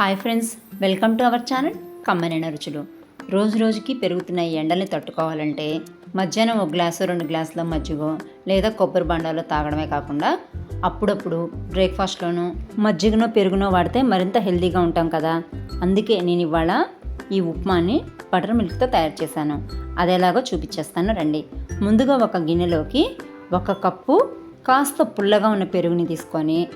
Hi friends welcome to our channel కమ్మనైన రుచులు. రోజు రోజుకి పెరుగుతున్న ఈ ఎండల్ని తట్టుకోవాలంటే మధ్యాహ్నం ఒక గ్లాసు రెండు గ్లాసుల మజ్జిగ లేదా కొబ్బరి బండాలో తాగడమే కాకుండా అప్పుడప్పుడు బ్రేక్ఫాస్ట్లోనూ మజ్జిగనో పెరుగునో వాడితే మరింత హెల్తీగా ఉంటాం కదా. అందుకే నేను ఇవాళ ఈ ఉప్మాని బటర్ మిల్క్తో తయారు చేశాను. అది ఎలాగో చూపించేస్తాను రండి. ముందుగా ఒక గిన్నెలోకి ఒక కప్పు కాస్త పుల్లగా ఉన్న పెరుగుని తీసుకొని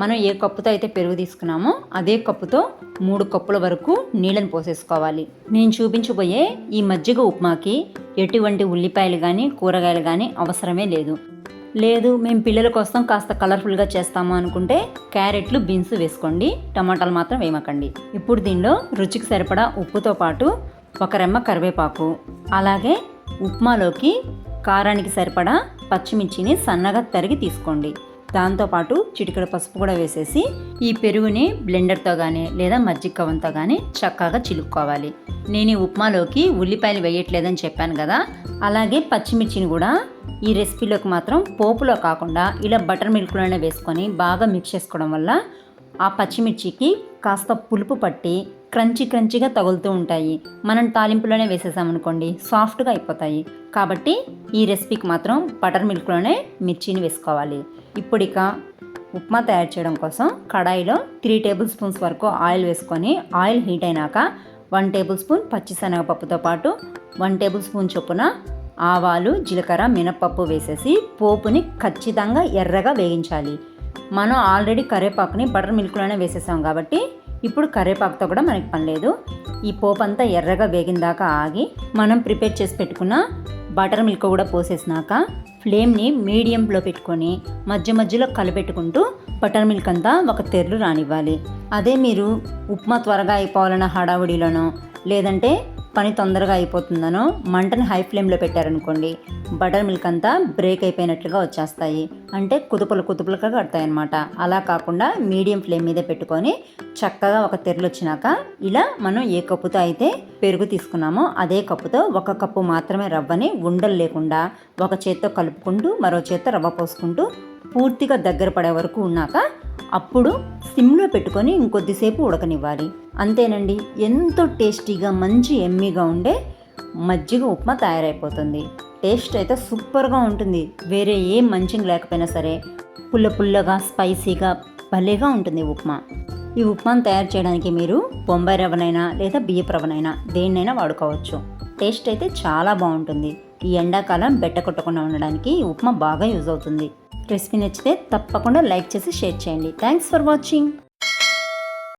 మనం ఏ కప్పుతో అయితే పెరుగు తీసుకున్నామో అదే కప్పుతో మూడు కప్పుల వరకు నీళ్ళని పోసేసుకోవాలి. నేను చూపించబోయే ఈ మజ్జిగ ఉప్మాకి ఎటువంటి ఉల్లిపాయలు కానీ కూరగాయలు కానీ అవసరమే లేదు. లేదు మేము పిల్లల కోసం కాస్త కలర్ఫుల్గా చేస్తాము అనుకుంటే క్యారెట్లు బీన్స్ వేసుకోండి. టమాటాలు మాత్రం వేయమకండి ఇప్పుడు దీనిలో రుచికి సరిపడా ఉప్పుతో పాటు ఒక రెమ్మ కరివేపాకు. అలాగే ఉప్మాలోకి కారానికి సరిపడా పచ్చిమిర్చిని సన్నగా తరిగి తీసుకోండి. దాంతోపాటు చిటికెడు పసుపు కూడా వేసేసి ఈ పెరుగుని బ్లెండర్తో కానీ లేదా మజ్జిగ కవంతో కానీ చక్కగా చిలుక్కోవాలి. నేను ఈ ఉప్మాలోకి ఉల్లిపాయలు వేయట్లేదని చెప్పాను కదా అలాగే పచ్చిమిర్చిని కూడా ఈ రెసిపీలోకి మాత్రం పోపులో కాకుండా ఇలా బటర్ మిల్క్లోనే వేసుకొని బాగా మిక్స్ చేసుకోవడం వల్ల ఆ పచ్చిమిర్చికి కాస్త పులుపు పట్టి క్రంచి క్రంచిగా తగులుతూ ఉంటాయి. మనం తాలింపులోనే వేసేసామనుకోండి సాఫ్ట్గా అయిపోతాయి. కాబట్టి ఈ రెసిపీకి మాత్రం బటర్ మిల్క్లోనే మిర్చిని వేసుకోవాలి. ఇప్పుడు ఇక ఉప్మా తయారు చేయడం కోసం కడాయిలో త్రీ టేబుల్ స్పూన్స్ వరకు ఆయిల్ వేసుకొని ఆయిల్ హీట్ అయినాక వన్ టేబుల్ స్పూన్ పచ్చిశనగపప్పుతో పాటు వన్ టేబుల్ స్పూన్ చొప్పున ఆవాలు జీలకర్ర మినపప్పు వేసేసి పోపుని ఖచ్చితంగా ఎర్రగా వేగించాలి. మనం ఆల్రెడీ కరివేపాకుని బటర్ మిల్క్లోనే వేసేసాం కాబట్టి ఇప్పుడు కరివేపాకుతో కూడా మనకి పని లేదు. ఈ పోపు అంతా ఎర్రగా వేగిన దాకా ఆగి మనం ప్రిపేర్ చేసి పెట్టుకున్న బటర్ మిల్క్ కూడా పోసేసినాక ఫ్లేమ్ని మీడియంలో పెట్టుకొని మధ్య మధ్యలో కలపెట్టుకుంటూ బటర్ మిల్క్ అంతా ఒక తెర్లు రానివ్వాలి. అదే మీరు ఉప్మా త్వరగా అయిపోవాలన్న హడావుడిలోనో లేదంటే పని తొందరగా అయిపోతుందనో మంటను హై ఫ్లేమ్లో పెట్టారనుకోండి బటర్ మిల్క్ అంతా బ్రేక్ అయిపోయినట్లుగా వచ్చేస్తాయి. అంటే కుదుపులు కుదుపులుగా కడతాయి అనమాట అలా కాకుండా మీడియం ఫ్లేమ్ మీద పెట్టుకొని చక్కగా ఒక తెరలు వచ్చినాక ఇలా మనం ఏ కప్పుతో అయితే పెరుగు తీసుకున్నామో అదే కప్పుతో ఒక కప్పు మాత్రమే రవ్వని ఉండలు లేకుండా ఒక చేత్తో కలుపుకుంటూ మరో చేత్తో రవ్వ పోసుకుంటూ పూర్తిగా దగ్గర పడే వరకు ఉన్నాక అప్పుడు సిమ్లో పెట్టుకొని ఇంకొద్దిసేపు ఉడకనివ్వాలి. అంతేనండి ఎంతో టేస్టీగా మంచి ఎమ్మీగా ఉండే మజ్జిగ ఉప్మా తయారైపోతుంది. టేస్ట్ అయితే సూపర్గా ఉంటుంది. వేరే ఏ మంచింగ్ లేకపోయినా సరే పుల్ల పుల్లగా స్పైసీగా భలేగా ఉంటుంది ఉప్మా. ఈ ఉప్మాను తయారు చేయడానికి మీరు బొంబాయి రవ్వనైనా లేదా బియ్యపు రవ్వనైనా దేన్నైనా వాడుకోవచ్చు. టేస్ట్ అయితే చాలా బాగుంటుంది. ఈ ఎండాకాలం బెట్ట కొట్టకుండా ఉండడానికి ఈ ఉప్మా బాగా యూజ్ అవుతుంది. రెసిపీ నచ్చితే తప్పకుండా లైక్ చేసి షేర్ చేయండి. Thanks for watching